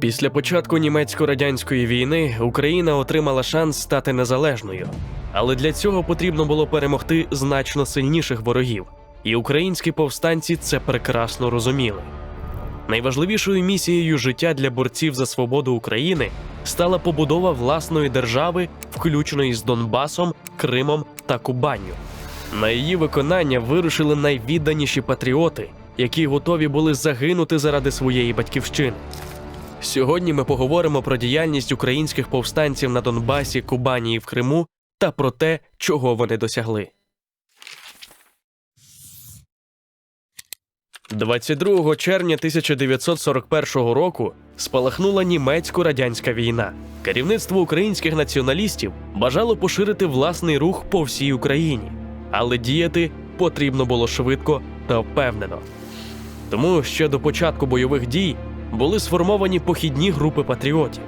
Після початку німецько-радянської війни Україна отримала шанс стати незалежною, але для цього потрібно було перемогти значно сильніших ворогів, і українські повстанці це прекрасно розуміли. Найважливішою місією життя для борців за свободу України стала побудова власної держави, включної з Донбасом, Кримом та Кубанню. На її виконання вирушили найвідданіші патріоти, які готові були загинути заради своєї батьківщини. Сьогодні ми поговоримо про діяльність українських повстанців на Донбасі, Кубані і в Криму та про те, чого вони досягли. 22 червня 1941 року спалахнула німецько-радянська війна. Керівництво українських націоналістів бажало поширити власний рух по всій Україні, але діяти потрібно було швидко та впевнено. Тому ще до початку бойових дій були сформовані похідні групи патріотів.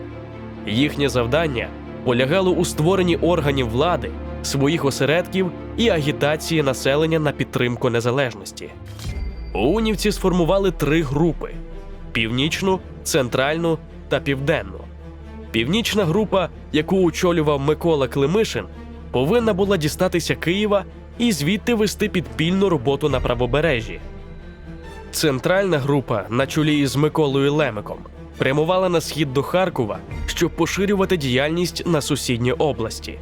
Їхнє завдання полягало у створенні органів влади, своїх осередків і агітації населення на підтримку незалежності. Оунівці сформували три групи: північну, центральну та південну. Північна група, яку очолював Микола Климишин, повинна була дістатися Києва і звідти вести підпільну роботу на правобережжі. Центральна група на чолі із Миколою Лемиком прямувала на схід до Харкова, щоб поширювати діяльність на сусідні області.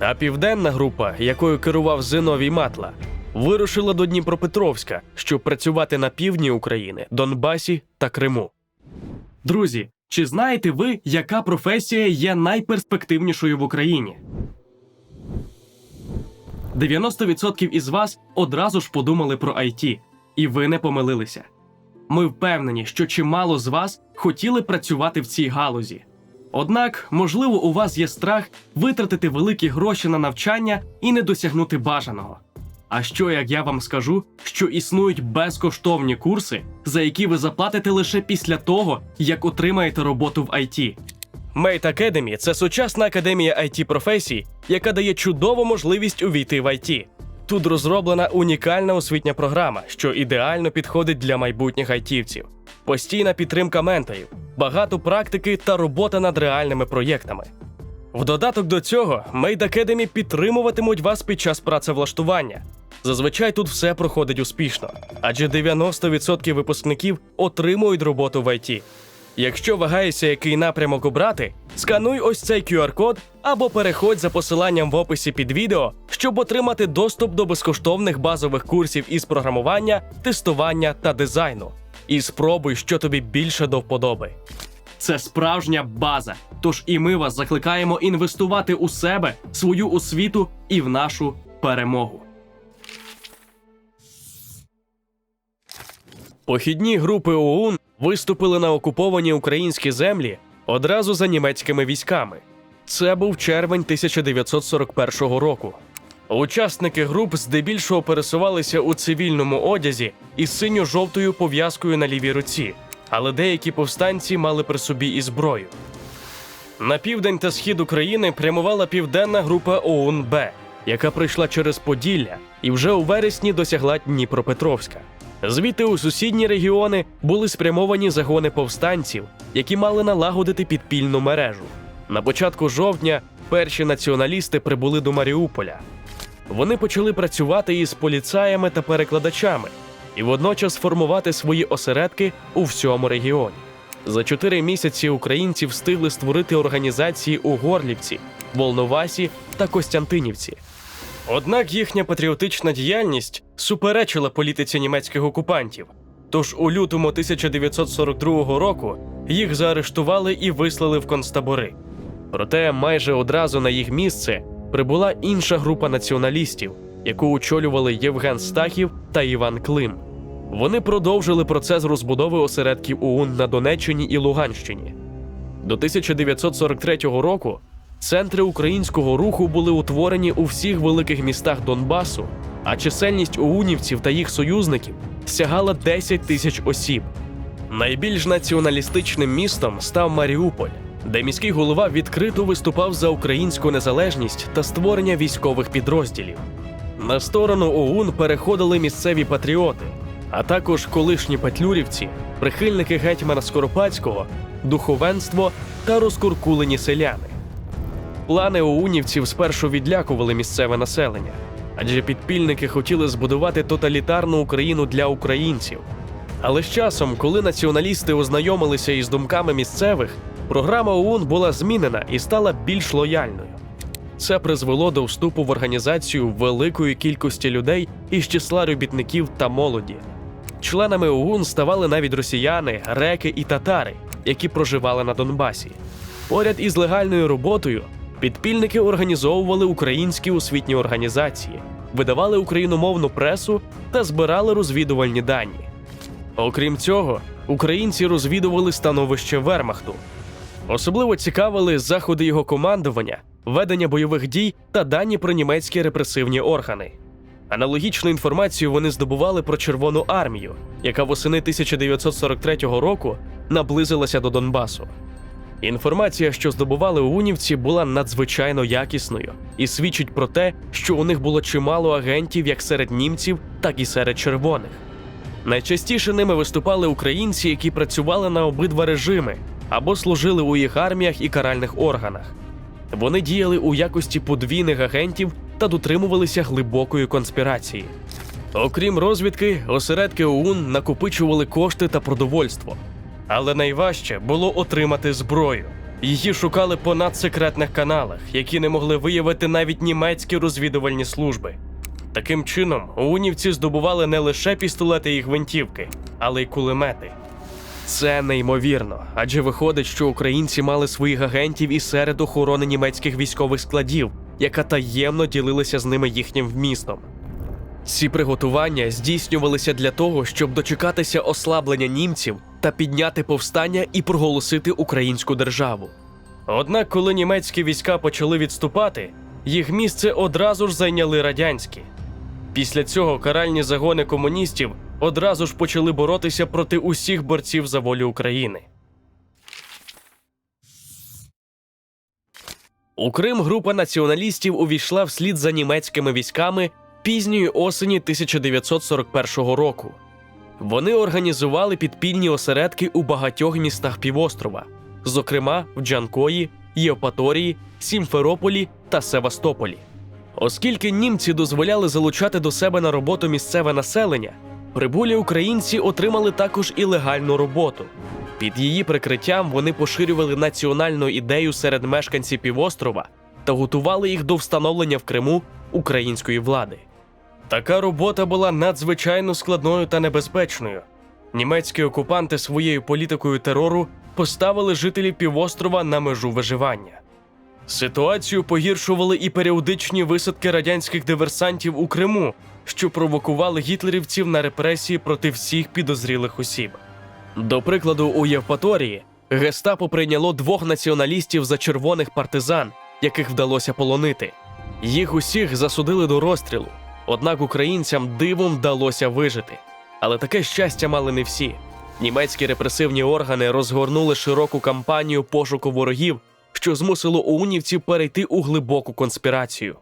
А південна група, якою керував Зиновій Матла, вирушила до Дніпропетровська, щоб працювати на півдні України, Донбасі та Криму. Друзі, чи знаєте ви, яка професія є найперспективнішою в Україні? 90% із вас одразу ж подумали про IT, і ви не помилилися. Ми впевнені, що чимало з вас хотіли працювати в цій галузі. Однак, можливо, у вас є страх витратити великі гроші на навчання і не досягнути бажаного. А що як я вам скажу, що існують безкоштовні курси, за які ви заплатите лише після того, як отримаєте роботу в IT? Mate Academy – це сучасна академія it професій, яка дає чудову можливість увійти в IT. Тут розроблена унікальна освітня програма, що ідеально підходить для майбутніх айтівців. Постійна підтримка менторів, багато практики та робота над реальними проєктами. В додаток до цього, Made Academy підтримуватимуть вас під час працевлаштування. Зазвичай тут все проходить успішно, адже 90% випускників отримують роботу в IT. Якщо вагаєшся, який напрямок обрати, скануй ось цей QR-код або переходь за посиланням в описі під відео, щоб отримати доступ до безкоштовних базових курсів із програмування, тестування та дизайну. І спробуй, що тобі більше до вподоби. Це справжня база. Тож і ми вас закликаємо інвестувати у себе, свою освіту і в нашу перемогу. Похідні групи ОУН виступили на окуповані українські землі одразу за німецькими військами. Це був червень 1941 року. Учасники груп здебільшого пересувалися у цивільному одязі із синьо-жовтою пов'язкою на лівій руці, але деякі повстанці мали при собі і зброю. На південь та схід України прямувала південна група ОУН-Б, яка прийшла через Поділля і вже у вересні досягла Дніпропетровська. Звідти у сусідні регіони були спрямовані загони повстанців, які мали налагодити підпільну мережу. На початку жовтня перші націоналісти прибули до Маріуполя. Вони почали працювати із поліцаями та перекладачами і водночас формувати свої осередки у всьому регіоні. За чотири місяці українці встигли створити організації у Горлівці, Волновасі та Костянтинівці. Однак їхня патріотична діяльність суперечила політиці німецьких окупантів. Тож у лютому 1942 року їх заарештували і вислали в концтабори. Проте майже одразу на їх місце прибула інша група націоналістів, яку очолювали Євген Стахів та Іван Клим. Вони продовжили процес розбудови осередків ОУН на Донеччині і Луганщині. До 1943 року центри українського руху були утворені у всіх великих містах Донбасу, а чисельність оунівців та їх союзників сягала 10 тисяч осіб. Найбільш націоналістичним містом став Маріуполь, де міський голова відкрито виступав за українську незалежність та створення військових підрозділів. На сторону ОУН переходили місцеві патріоти, а також колишні петлюрівці, прихильники гетьмана Скоропадського, духовенство та розкуркулені селяни. Плани оунівців спершу відлякували місцеве населення, адже підпільники хотіли збудувати тоталітарну Україну для українців. Але з часом, коли націоналісти ознайомилися із думками місцевих, програма ОУН була змінена і стала більш лояльною. Це призвело до вступу в організацію великої кількості людей із числа робітників та молоді. Членами ОУН ставали навіть росіяни, греки і татари, які проживали на Донбасі. Поряд із легальною роботою підпільники організовували українські освітні організації, видавали україномовну пресу та збирали розвідувальні дані. Окрім цього, українці розвідували становище Вермахту. Особливо цікавили заходи його командування, ведення бойових дій та дані про німецькі репресивні органи. Аналогічну інформацію вони здобували про Червону армію, яка восени 1943 року наблизилася до Донбасу. Інформація, що здобували унівці, була надзвичайно якісною і свідчить про те, що у них було чимало агентів як серед німців, так і серед червоних. Найчастіше ними виступали українці, які працювали на обидва режими або служили у їх арміях і каральних органах. Вони діяли у якості подвійних агентів та дотримувалися глибокої конспірації. Окрім розвідки, осередки ОУН накопичували кошти та продовольство. Але найважче було отримати зброю. Її шукали по надсекретних каналах, які не могли виявити навіть німецькі розвідувальні служби. Таким чином, ОУНівці здобували не лише пістолети і гвинтівки, але й кулемети. Це неймовірно, адже виходить, що українці мали своїх агентів і серед охорони німецьких військових складів, яка таємно ділилася з ними їхнім вмістом. Ці приготування здійснювалися для того, щоб дочекатися ослаблення німців та підняти повстання і проголосити українську державу. Однак, коли німецькі війська почали відступати, їх місце одразу ж зайняли радянські. Після цього каральні загони комуністів одразу ж почали боротися проти усіх борців за волю України. У Крим група націоналістів увійшла вслід за німецькими військами пізньої осені 1941 року. Вони організували підпільні осередки у багатьох містах півострова, зокрема в Джанкої, Євпаторії, Сімферополі та Севастополі. Оскільки німці дозволяли залучати до себе на роботу місцеве населення, прибулі українці отримали також і легальну роботу. Під її прикриттям вони поширювали національну ідею серед мешканців півострова та готували їх до встановлення в Криму української влади. Така робота була надзвичайно складною та небезпечною. Німецькі окупанти своєю політикою терору поставили жителів півострова на межу виживання. Ситуацію погіршували і періодичні висадки радянських диверсантів у Криму, що провокували гітлерівців на репресії проти всіх підозрілих осіб. До прикладу, у Євпаторії гестапо прийняло двох націоналістів за червоних партизан, яких вдалося полонити. Їх усіх засудили до розстрілу, однак українцям дивом вдалося вижити. Але таке щастя мали не всі. Німецькі репресивні органи розгорнули широку кампанію пошуку ворогів, що змусило унівців перейти у глибоку конспірацію.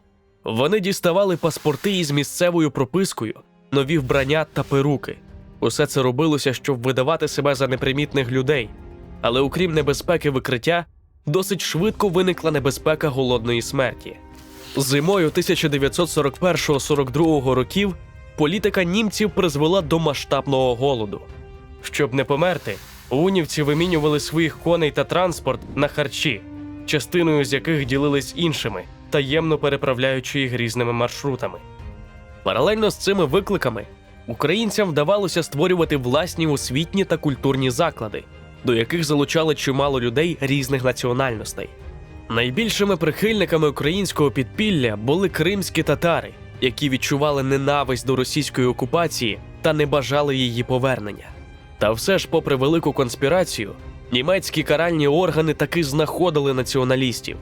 Вони діставали паспорти із місцевою пропискою, нові вбрання та перуки. Усе це робилося, щоб видавати себе за непримітних людей. Але окрім небезпеки викриття, досить швидко виникла небезпека голодної смерті. Зимою 1941-42 років політика німців призвела до масштабного голоду. Щоб не померти, унівці вимінювали своїх коней та транспорт на харчі, частиною з яких ділились іншими, таємно переправляючи їх різними маршрутами. Паралельно з цими викликами українцям вдавалося створювати власні освітні та культурні заклади, до яких залучали чимало людей різних національностей. Найбільшими прихильниками українського підпілля були кримські татари, які відчували ненависть до російської окупації та не бажали її повернення. Та все ж, попри велику конспірацію, німецькі каральні органи таки знаходили націоналістів.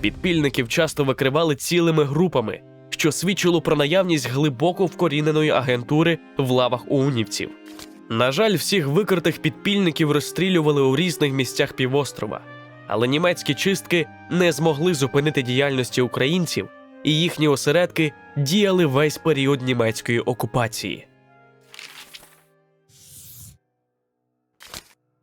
Підпільників часто викривали цілими групами, що свідчило про наявність глибоко вкоріненої агентури в лавах унівців. На жаль, всіх викритих підпільників розстрілювали у різних місцях півострова, але німецькі чистки не змогли зупинити діяльності українців, і їхні осередки діяли весь період німецької окупації.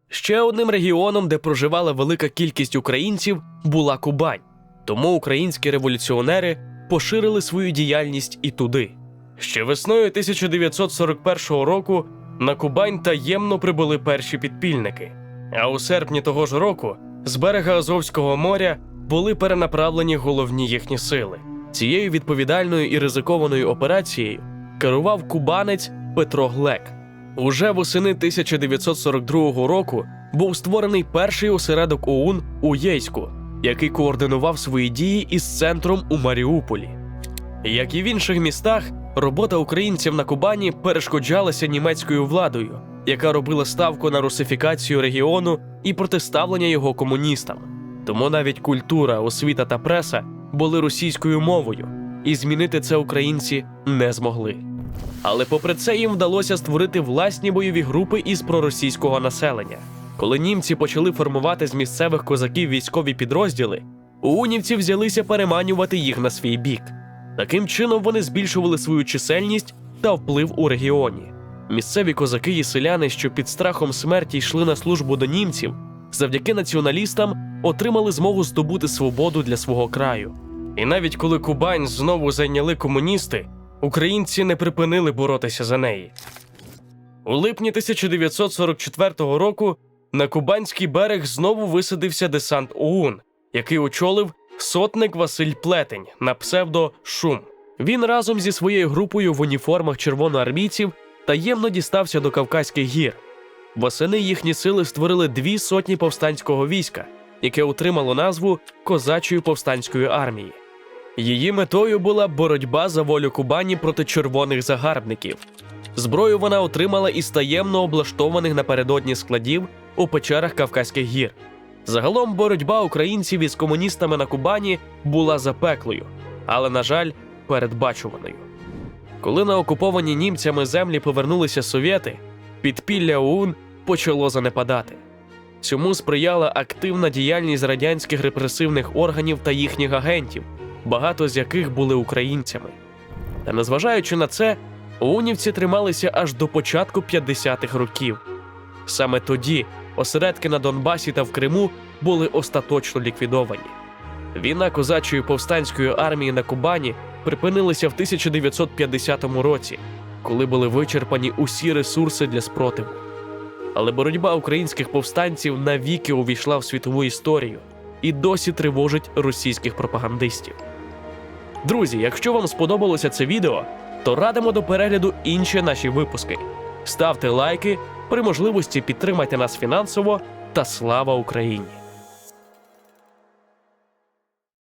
Ще одним регіоном, де проживала велика кількість українців, була Кубань. Тому українські революціонери поширили свою діяльність і туди. Ще весною 1941 року на Кубань таємно прибули перші підпільники. А у серпні того ж року з берега Азовського моря були перенаправлені головні їхні сили. Цією відповідальною і ризикованою операцією керував кубанець Петро Глек. Уже восени 1942 року був створений перший осередок ОУН у Єйську, який координував свої дії із центром у Маріуполі. Як і в інших містах, робота українців на Кубані перешкоджалася німецькою владою, яка робила ставку на русифікацію регіону і протиставлення його комуністам. Тому навіть культура, освіта та преса були російською мовою, і змінити це українці не змогли. Але попри це їм вдалося створити власні бойові групи із проросійського населення. Коли німці почали формувати з місцевих козаків військові підрозділи, унівці взялися переманювати їх на свій бік. Таким чином вони збільшували свою чисельність та вплив у регіоні. Місцеві козаки і селяни, що під страхом смерті йшли на службу до німців, завдяки націоналістам отримали змогу здобути свободу для свого краю. І навіть коли Кубань знову зайняли комуністи, українці не припинили боротися за неї. У липні 1944 року на Кубанський берег знову висадився десант ОУН, який очолив сотник Василь Плетень на псевдо Шум. Він разом зі своєю групою в уніформах червоноармійців таємно дістався до Кавказьких гір. Восени їхні сили створили дві сотні повстанського війська, яке отримало назву Козачої повстанської армії. Її метою була боротьба за волю Кубані проти червоних загарбників. Зброю вона отримала із таємно облаштованих напередодні складів у печерах Кавказьких гір. Загалом боротьба українців із комуністами на Кубані була запеклою, але, на жаль, передбачуваною. Коли на окуповані німцями землі повернулися совєти, підпілля ОУН почало занепадати. Цьому сприяла активна діяльність радянських репресивних органів та їхніх агентів, багато з яких були українцями. Та незважаючи на це, ОУНівці трималися аж до початку 50-х років. Саме тоді осередки на Донбасі та в Криму були остаточно ліквідовані. Війна козачої повстанської армії на Кубані припинилася в 1950 році, коли були вичерпані усі ресурси для спротиву. Але боротьба українських повстанців навіки увійшла в світову історію і досі тривожить російських пропагандистів. Друзі, якщо вам сподобалося це відео, то радимо до перегляду інші наші випуски. Ставте лайки, при можливості підтримайте нас фінансово та слава Україні!